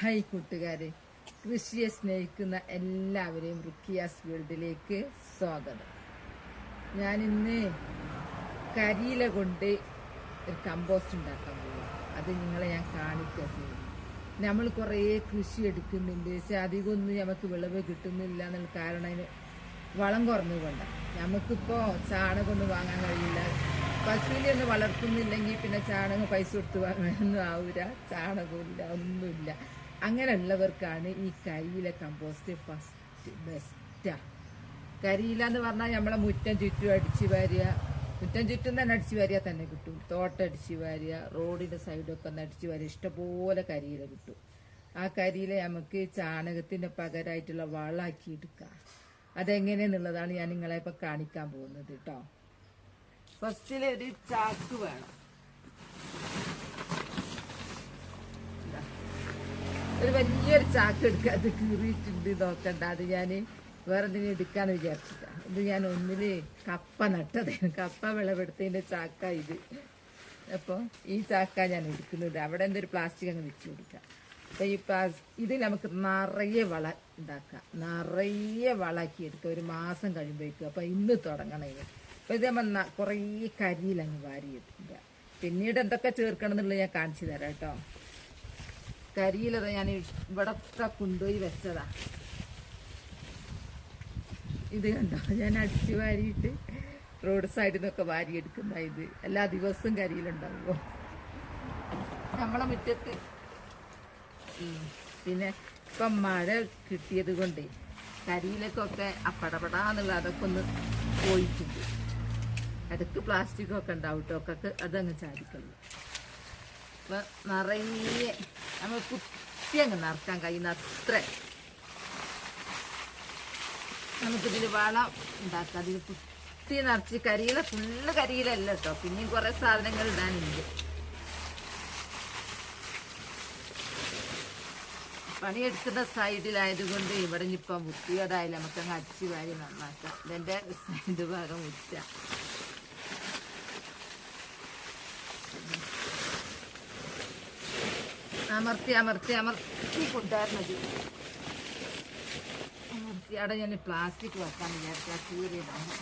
Hi കൂട്ടുകാരെ. കൃഷിയെ സ്നേഹിക്കുന്ന എല്ലാവരെയും റുക്കിയാസ് വേൾഡിലേക്ക് സ്വാഗതം. ഞാനിന്ന് കരിയില കൊണ്ട് ഒരു കമ്പോസ്റ്റ് ഉണ്ടാക്കാൻ പോകും അത് നിങ്ങളെ ഞാൻ കാണിക്കുക ചെയ്യുന്നു നമ്മൾ കുറേ കൃഷി എടുക്കുന്നുണ്ട്. പക്ഷെ അധികമൊന്നും നമുക്ക് വിളവ് കിട്ടുന്നില്ല എന്നുള്ള കാരണം വളം കുറഞ്ഞുകൊണ്ട് നമുക്കിപ്പോൾ ചാണകമൊന്നും വാങ്ങാൻ കഴിയില്ല. പശുവിനെ ഒന്ന് വളർത്തുന്നില്ലെങ്കിൽ പിന്നെ ചാണകം പൈസ കൊടുത്ത് വാങ്ങാനൊന്നും ആവില്ല ചാണകമില്ല ഒന്നുമില്ല. അങ്ങനെയുള്ളവർക്കാണ് ഈ കരിയില കമ്പോസ്റ്റ് ഫസ്റ്റ് ബെസ്റ്റാ കരിയില എന്ന് പറഞ്ഞാൽ നമ്മളെ മുറ്റം ചുറ്റും അടിച്ചു വാരുക. മുറ്റം ചുറ്റും തന്നെ അടിച്ചു വാരിയാൽ തന്നെ കിട്ടും. തോട്ടം അടിച്ചു വാരുക. റോഡിന്റെ സൈഡൊക്കെ ഒന്ന് അടിച്ചു വാരുക. ഇഷ്ടപോലെ കരിയില കിട്ടും. ആ കരിയില നമുക്ക് ചാണകത്തിന്റെ പകരമായിട്ടുള്ള വളമാക്കി എടുക്കാം. അതെങ്ങനെയെന്നുള്ളതാണ് ഞാൻ നിങ്ങളെ ഇപ്പൊ കാണിക്കാൻ പോകുന്നത് കേട്ടോ ഫസ്റ്റിൽ ഒരു ചാക്ക് വേണം. ഒരു വലിയൊരു ചാക്ക് എടുക്കുക അത് കീറിയിട്ടുണ്ട് നോക്കണ്ട. അത് ഞാൻ വേറെ എന്തെങ്കിലും എടുക്കാന്ന് വിചാരിച്ചില്ല ഇത് ഞാൻ ഒന്നിൽ കപ്പ നട്ടത്. കപ്പ വിളവെടുത്തതിന്റെ ചാക്ക ഇത്. അപ്പോൾ ഈ ചാക്ക ഞാൻ എടുക്കുന്നത്. അവിടെ എന്തൊരു പ്ലാസ്റ്റിക് അങ്ങ് വെച്ച് കൊടുക്കാം. അപ്പൊ ഈ പ്ലാസ് ഇത് നമുക്ക് നിറയെ വള ഉണ്ടാക്കാം. നിറയെ വളാക്കി എടുക്കുക ഒരു മാസം കഴിയുമ്പോഴേക്കും. അപ്പൊ ഇന്ന് തുടങ്ങണം ഇത്. അപ്പൊ ഇത് നമ്മൾ കുറേ കുറേ കരിയിലങ്ങ് വാരിയിട്ടില്ല പിന്നീട് എന്തൊക്കെ ചേർക്കണം എന്നുള്ളത് ഞാൻ കാണിച്ചു തരാം കേട്ടോ. കരിയിലത് ഞാൻ ഇവിടെ ഒക്കെ കൊണ്ടുപോയി വെച്ചതാ. ഇത് കണ്ടോ? ഞാൻ അടിച്ചു വാരിയിട്ട് റോഡ് സൈഡിൽ നിന്നൊക്കെ വാരിയെടുക്കുന്ന ഇത്. എല്ലാ ദിവസവും കരിയിലുണ്ടാവുമോ നമ്മളെ മുറ്റത്ത്. പിന്നെ ഇപ്പം മഴ കിട്ടിയത് കൊണ്ട് കരിയിലൊക്കെ അപ്പടപടാന്നുള്ള അതൊക്കെ ഒന്ന് പോയിട്ടുണ്ട്. അടുത്ത് പ്ലാസ്റ്റിക്കൊക്കെ ഉണ്ടാവും കേട്ടോ ഒക്കെ അതങ്ങ് ചാടിക്കളയും. അപ്പൊ നിറയെ നമ്മൾ കുത്തി അങ്ങ് നിറക്കാൻ കഴിയുന്ന അത്ര. നമുക്കിതിൽ വളം ഉണ്ടാക്കാം. അതിൽ കുത്തി നിറച്ച് കരിയില ഫുള്ള് കരിയിലല്ല കേട്ടോ. പിന്നെയും കുറേ സാധനങ്ങൾ ഇടാനുണ്ട്. പണിയെടുക്കുന്ന സൈഡിലായതുകൊണ്ട് ഇവിടെ ഇനിയിപ്പം വൃത്തികേടായാലും നമുക്കങ്ങ് അടിച്ചു വാരി നന്നാക്കാം. ഇതെന്റെ സൈഡ് ഭാഗം മുറ്റ. അമർത്തി അമർത്തി അമർത്തി. കൊണ്ടുവരുന്നത് അമർത്തി. അവിടെ ഞാൻ പ്ലാസ്റ്റിക് വെക്കാൻ വിചാരിച്ച കീറിയതാണ്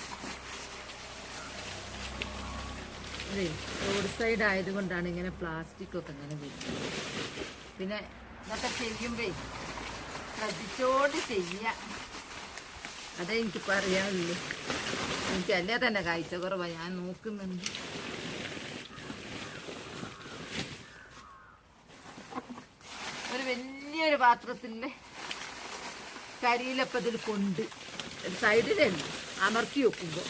അതെ റോഡ് സൈഡ് ആയതുകൊണ്ടാണ് ഇങ്ങനെ പ്ലാസ്റ്റിക് ഒക്കെ ഇങ്ങനെ വരുന്നത് പിന്നെ ഇതൊക്കെ ചെയ്യുമ്പേ ശ്രദ്ധിച്ചോണ്ട് ചെയ്യ അതേ എനിക്ക് പറയാനുള്ളൂ. എനിക്ക് അല്ലേ തന്നെ കാഴ്ച കുറവാണ് ഞാൻ നോക്കുന്നുണ്ട്. ഒരു വലിയൊരു പാത്രത്തിന്റെ കരിയിലപ്പം കൊണ്ട് സൈഡിലുണ്ട് അമർത്തി വെക്കുമ്പോൾ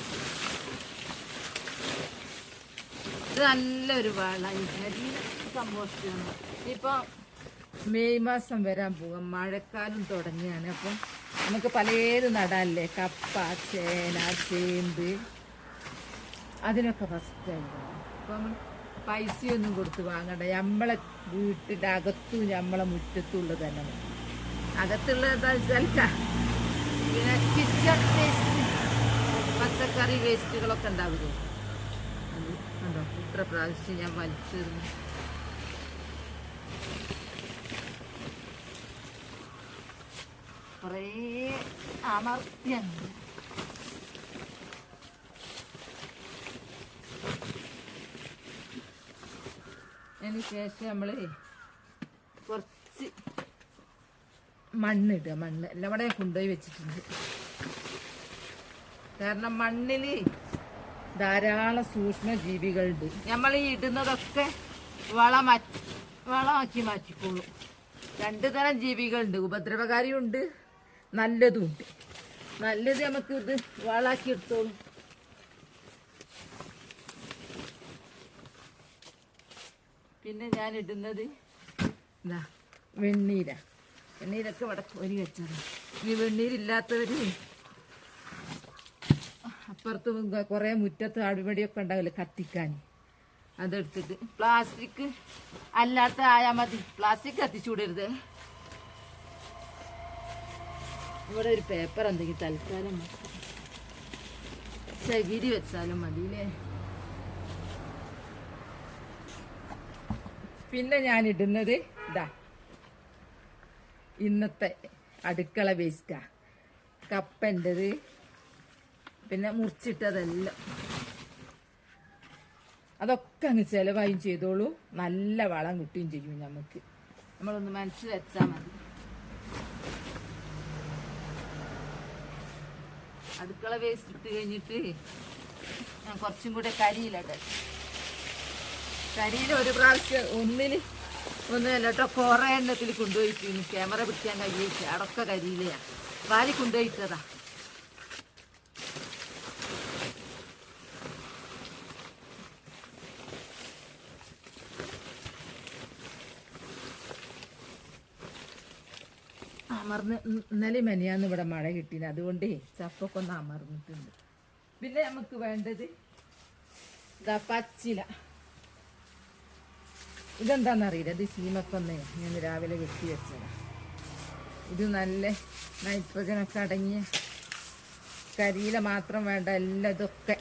ഇത് നല്ലൊരു വളം കരിയില കമ്പോസ്റ്റ് ആണ് മെയ് മാസം വരാൻ പോകും മഴക്കാലം തുടങ്ങിയാണ്. അപ്പം നമുക്ക് പലത് നടാനല്ലേ കപ്പ ചേന ചേമ്പ്. അതിനൊക്കെ ഫസ്റ്റ് ആയിരുന്നു അപ്പം പൈസയൊന്നും കൊടുത്ത് വാങ്ങണ്ട. നമ്മളെ വീട്ടിന്റെ അകത്തും നമ്മളെ മുറ്റത്തും ഉള്ളത് തന്നെ മതി. അകത്തുള്ളത് എന്താ വെച്ചാൽ പിന്നെ കിച്ചൺ വേസ്റ്റ് പച്ചക്കറി വേസ്റ്റുകളൊക്കെ ഉണ്ടാവില്ലേ? ഉണ്ടോ ഇത്ര പ്രാവശ്യം ഞാൻ വലിച്ചിരുന്നു. കുറേ അമർത്തിയുണ്ട് അതിന് ശേഷം നമ്മൾ കുറച്ച് മണ്ണിടുക മണ്ണ്. എല്ലാം ഇവിടെ കൊണ്ടുപോയി വെച്ചിട്ടുണ്ട്. കാരണം മണ്ണിൽ ധാരാളം സൂക്ഷ്മ ജീവികളുണ്ട് നമ്മൾ ഈ ഇടുന്നതൊക്കെ വളമാറ്റി വളമാക്കി മാറ്റിക്കോളും. രണ്ടു തരം ജീവികളുണ്ട്. ഉപദ്രവകാരിയുണ്ട് നല്ലതും ഉണ്ട്. നല്ലത് നമുക്ക് ഇത് വളാക്കി എടുത്തോളും. പിന്നെ ഞാൻ ഇടുന്നത് എന്താ വെണ്ണീര. വെണ്ണീരൊക്കെ ഇവിടെ കോരി വെച്ചത്. ഈ വെണ്ണീരില്ലാത്തവര് അപ്പുറത്ത് കുറെ മുറ്റത്ത് അടിപടിയൊക്കെ ഉണ്ടാവില്ല കത്തിക്കാൻ. അതെടുത്തിട്ട് പ്ലാസ്റ്റിക് അല്ലാത്ത ആയാൽ മതി. പ്ലാസ്റ്റിക് കത്തിച്ചുവിടരുത് ഇവിടെ ഒരു പേപ്പർ എന്തെങ്കിലും തൽക്കാലം മതി. ചകിരി വെച്ചാലും മതിയില്ലേ? പിന്നെ ഞാൻ ഇടുന്നത് ഇതാ. ഇന്നത്തെ അടുക്കള വേസ്റ്റാ കപ്പന്റെത് പിന്നെ മുറിച്ചിട്ടതെല്ലാം. അതൊക്കെ അങ്ങ് ചെലവായും ചെയ്തോളൂ. നല്ല വളം കിട്ടുകയും ചെയ്യും നമുക്ക് നമ്മളൊന്ന് മനസ്സിൽ വെച്ചാൽ മതി. അടുക്കള വേസ്റ്റ് ഇട്ട് കഴിഞ്ഞിട്ട് ഞാൻ കുറച്ചും കൂടെ കരിയിലട്ടെ കരിയില ഒരു പ്രാവശ്യം ഒന്നിന് ഒന്നല്ല കേട്ടോ കുറേ എണ്ണത്തിൽ കൊണ്ടുപോയിട്ടു ക്യാമറ പിടിക്കാൻ കഴിയിച്ചു അടക്ക കരിയിലയാ. വാലി കൊണ്ടുപോയിട്ടതാ. അമർന്ന് ഇന്നലെ മെനിയാന്ന് ഇവിടെ മഴ കിട്ടീന്. അതുകൊണ്ട് ചപ്പൊക്കെ ഒന്ന് അമർന്നിട്ടുണ്ട്. പിന്നെ നമുക്ക് വേണ്ടത് ഇതാ പച്ചില. ഇതെന്താണെന്നറിയില്ല ഇത് സീമക്കൊന്ന് ഞാൻ രാവിലെ വെട്ടി വെച്ചതാ. ഇത് നല്ല നൈട്രജനൊക്കെ അടങ്ങിയ കരിയില മാത്രം വേണ്ട എല്ലാം ഇതൊക്കെ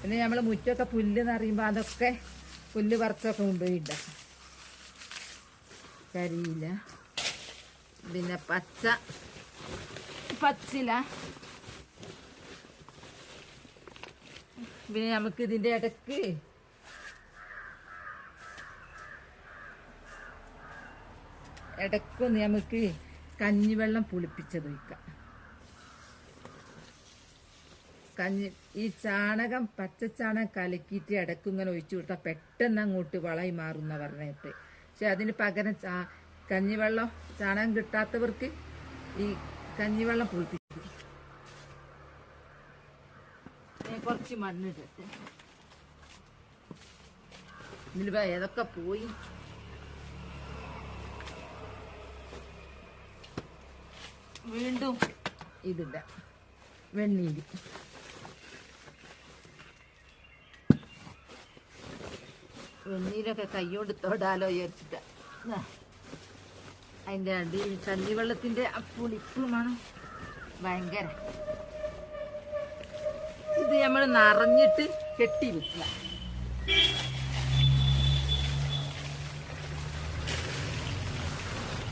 പിന്നെ നമ്മൾ മുറ്റൊക്കെ പുല്ല് എന്നറിയുമ്പോൾ അതൊക്കെ പുല്ല് പറിച്ചൊക്കെ കൊണ്ടുപോയിട്ട കരിയില പിന്നെ പച്ച. പച്ചില. പിന്നെ നമുക്ക് ഇതിന്റെ ഇടയ്ക്ക് ഇടക്കൊന്ന് നമുക്ക് കഞ്ഞിവെള്ളം പുളിപ്പിച്ചത് ഒഴിക്കാം കഞ്ഞി ഈ ചാണകം പച്ചച്ചാണകം കലക്കിയിട്ട് ഇടയ്ക്ക് ഇങ്ങനെ ഒഴിച്ചു കൊടുത്താൽ പെട്ടെന്ന് അങ്ങോട്ട് വളയി മാറുന്ന പറഞ്ഞിട്ട്. പക്ഷെ അതിന് പകരം കഞ്ഞിവെള്ളം ചാണകം കിട്ടാത്തവർക്ക് ഈ കഞ്ഞിവെള്ളം പുളിപ്പിക്കും. ഞാൻ കുറച്ച് മണ്ണിട്ടിട്ട്. ഇതിൽ ഏതൊക്കെ പോയി? വീണ്ടും ഇതില്ല വെണ്ണീര്. വെണ്ണീരൊക്കെ കൈകൊണ്ട് തൊടാലോ വിചാരിച്ചിട്ട്. അടി വെള്ളത്തിന്റെ അപ്പോൾ ആ പുളിപ്പുമാണ് ഭയങ്കര. ഇത് നമ്മൾ നിറഞ്ഞിട്ട് കെട്ടി വെക്കുക.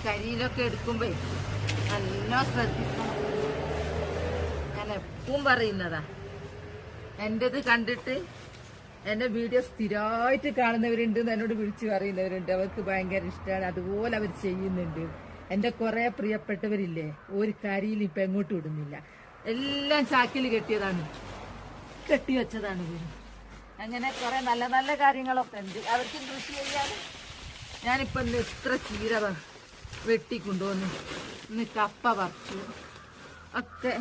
കരിയിലൊക്കെ എടുക്കുമ്പോ നല്ല ശ്രദ്ധിക്കണം. ഞാൻ എപ്പോഴും പറയുന്നതാ എന്റെത് കണ്ടിട്ട് എന്റെ വീഡിയോ സ്ഥിരമായിട്ട് കാണുന്നവരുണ്ട് എന്ന് എന്നോട് വിളിച്ചു പറയുന്നവരുണ്ട്. അവർക്ക് ഭയങ്കര ഇഷ്ടമാണ് അതുപോലെ അവർ ചെയ്യുന്നുണ്ട്. എന്റെ കുറേ പ്രിയപ്പെട്ടവരില്ലേ ഒരു കരിയിൽ ഇപ്പം എങ്ങോട്ടും ഇടുന്നില്ല. എല്ലാം ചാക്കിൽ കെട്ടിയതാണ്. കെട്ടി വെച്ചതാണ് ഇവർ അങ്ങനെ കുറെ നല്ല നല്ല കാര്യങ്ങളൊക്കെ ഉണ്ട്. അവർക്കും കൃഷി ചെയ്യാൻ ഞാനിപ്പോൾ ഇന്ന് എത്ര ചീര വ- വെട്ടി കൊണ്ടുവന്നു ഇന്ന് കപ്പ പറിച്ചു. ഒക്കെ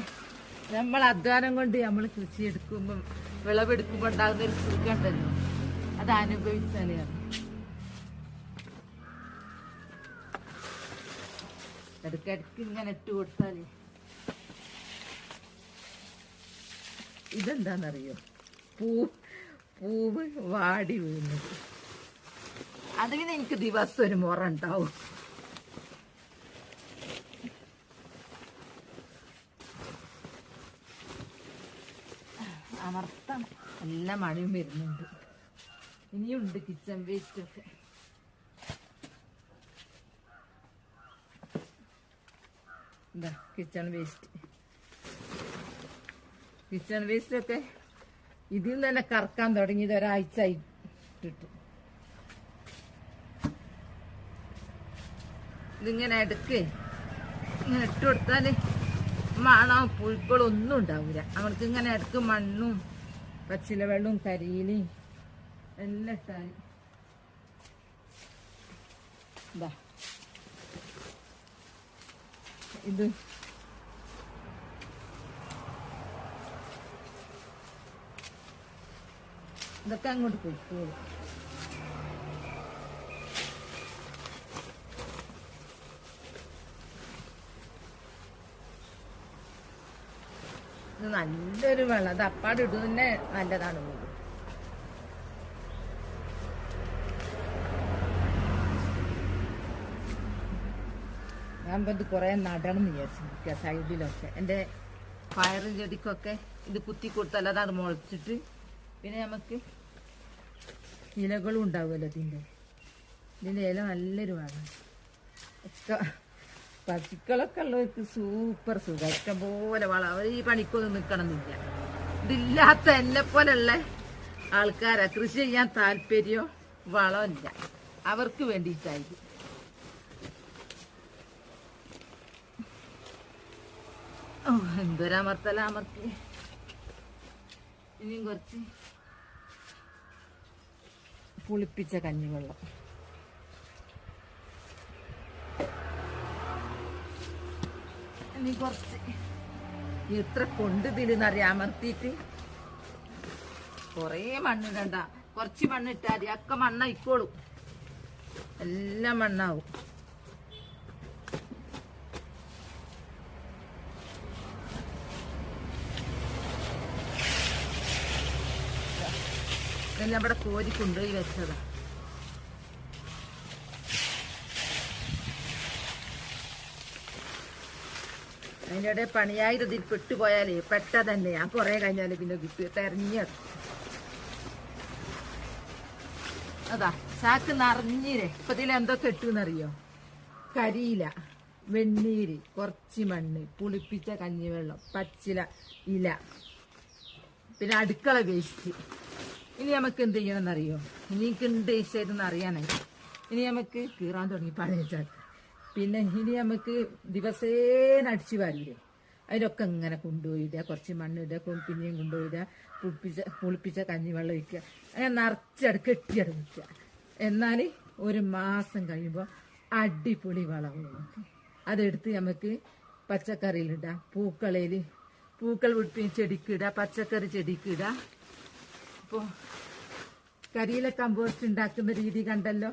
നമ്മൾ അധ്വാനം കൊണ്ട് നമ്മൾ കൃഷി എടുക്കുമ്പം വിളവെടുക്കുമ്പോൾ ഉണ്ടാകുന്ന ഒരു സുഖമുണ്ടല്ലോ അത് അനുഭവിച്ചാലേ. ഇടയ്ക്കിടയ്ക്ക് ഇങ്ങനെ ഇട്ട് കൊടുത്താലേ. ഇതെന്താണെന്നറിയോ പൂ പൂവ് വാടി വീഴുന്നത് അതിന് എനിക്ക് ദിവസം ഒരു മുറ ഉണ്ടാവും. അമർത്തണം എല്ലാ മഴയും വരുന്നുണ്ട്. ഇനിയുണ്ട് കിച്ചൺ വേസ്റ്റ് ഒക്കെ. എന്താ കിച്ചൺ വേസ്റ്റ് കിച്ചൺ വേസ്റ്റ് ഒക്കെ ഇതിൽ തന്നെ കറക്കാൻ തുടങ്ങിയത് ഒരാഴ്ച ഇട്ടിട്ട് ഇതിങ്ങനെ എടുക്കേ. ഇങ്ങനെ ഇട്ട് മണോ പുഴുക്കളും ഒന്നും ഉണ്ടാവില്ല അവർക്ക് ഇങ്ങനെ ഇടയ്ക്ക് മണ്ണും പച്ചില വെള്ളവും കരിയിലും എല്ലാം ഇട്ടാൽ ഇതാ ഇത്. ഇതൊക്കെ അങ്ങോട്ട് പോയിക്കോളൂ. നല്ലൊരു വെള്ളം. അത് അപ്പാട് ഇടുന്നെ നല്ലതാണ്. ഞാൻ ഇത് കുറെ നടണം എന്ന് വിചാരിച്ചു സൈഡിലൊക്കെ. എന്റെ പയറും ചെടിക്കൊക്കെ ഇത് കുത്തി കൊടുത്താൽ അതാണ് മുളച്ചിട്ട് പിന്നെ നമുക്ക് ഇലകളും ഉണ്ടാവുമല്ലോ ഇതിന്റെ. ഇതിന്റെ ഇല നല്ലൊരു വേണം ഒക്കെ പശുക്കളൊക്കെ ഉള്ളവർക്ക് സൂപ്പർ സുഖം. ഇഷ്ടം പോലെ വളം. അവർ ഈ പണിക്കൊന്നും നിൽക്കണമെന്നില്ല ഇതില്ലാത്ത എന്നെ പോലെയുള്ള ആൾക്കാരാ. കൃഷി ചെയ്യാൻ താല്പര്യമോ വളമില്ല. അവർക്ക് വേണ്ടിയിട്ടായിരിക്കും. ഓ എന്തൊരമർത്തല അമർത്തി ഇനിയും കുറച്ച് പുളിപ്പിച്ച കഞ്ഞിവെള്ളം. ഇനി കുറച്ച്. എത്ര കൊണ്ട് ഇതിലെന്നറിയാം അമർത്തിയിട്ട് കൊറേ മണ്ണിടണ്ട. കുറച്ച് മണ്ണിട്ടാൽ ഒക്കെ മണ്ണായിക്കോളും. എല്ലാം മണ്ണാവും. ഇതെല്ലാം ഇവിടെ കോരി കൊണ്ടുപോയി വെച്ചതാ. അതിനിടെ പണിയായി ഇതിൽ പെട്ടുപോയാലേ പെട്ട തന്നെ ഞാൻ കുറെ കഴിഞ്ഞാൽ പിന്നെ കിട്ടി തെരഞ്ഞെടുക്കും അതാ. ചാക്ക് നിറഞ്ഞിരേ ഇപ്പൊ ഇതിൽ എന്തൊക്കെ ഇട്ടുന്നറിയോ? കരിയില വെണ്ണീര് കുറച്ച് മണ്ണ് പുളിപ്പിച്ച കഞ്ഞിവെള്ളം പച്ചില ഇല പിന്നെ അടുക്കള വേസ്റ്റ്. ഇനി നമുക്ക് എന്ത് ചെയ്യണമെന്നറിയോ? ഇനി ഉണ്ട് ഇഷ്ടമായിട്ടൊന്ന് അറിയാനായി. ഇനി നമുക്ക് കീറാൻ തുടങ്ങി പഴയ ചാക്ക് പിന്നെ ഇനി നമുക്ക് ദിവസേന അടിച്ചു വാരില്ലേ അതിലൊക്കെ ഇങ്ങനെ കൊണ്ടുപോയിടുക കുറച്ച് മണ്ണിടുക പിന്നെയും കൊണ്ടുപോയിടുക പുളിപ്പിച്ച പുളിപ്പിച്ച കഞ്ഞിവെള്ളം ഒഴിക്കുക. അങ്ങനെ നിറച്ചട കെട്ടിയട വയ്ക്കുക. എന്നാൽ ഒരു മാസം കഴിയുമ്പോൾ അടിപൊളി വളവും അതെടുത്ത് നമുക്ക് പച്ചക്കറിയിലിടാം പൂക്കളയിൽ പൂക്കൾ പിടിപ്പിന് ചെടിക്കിടുക പച്ചക്കറി ചെടിക്കിടുക അപ്പോൾ കരിയിലെ കമ്പോസ്റ്റ് ഉണ്ടാക്കുന്ന രീതി കണ്ടല്ലോ.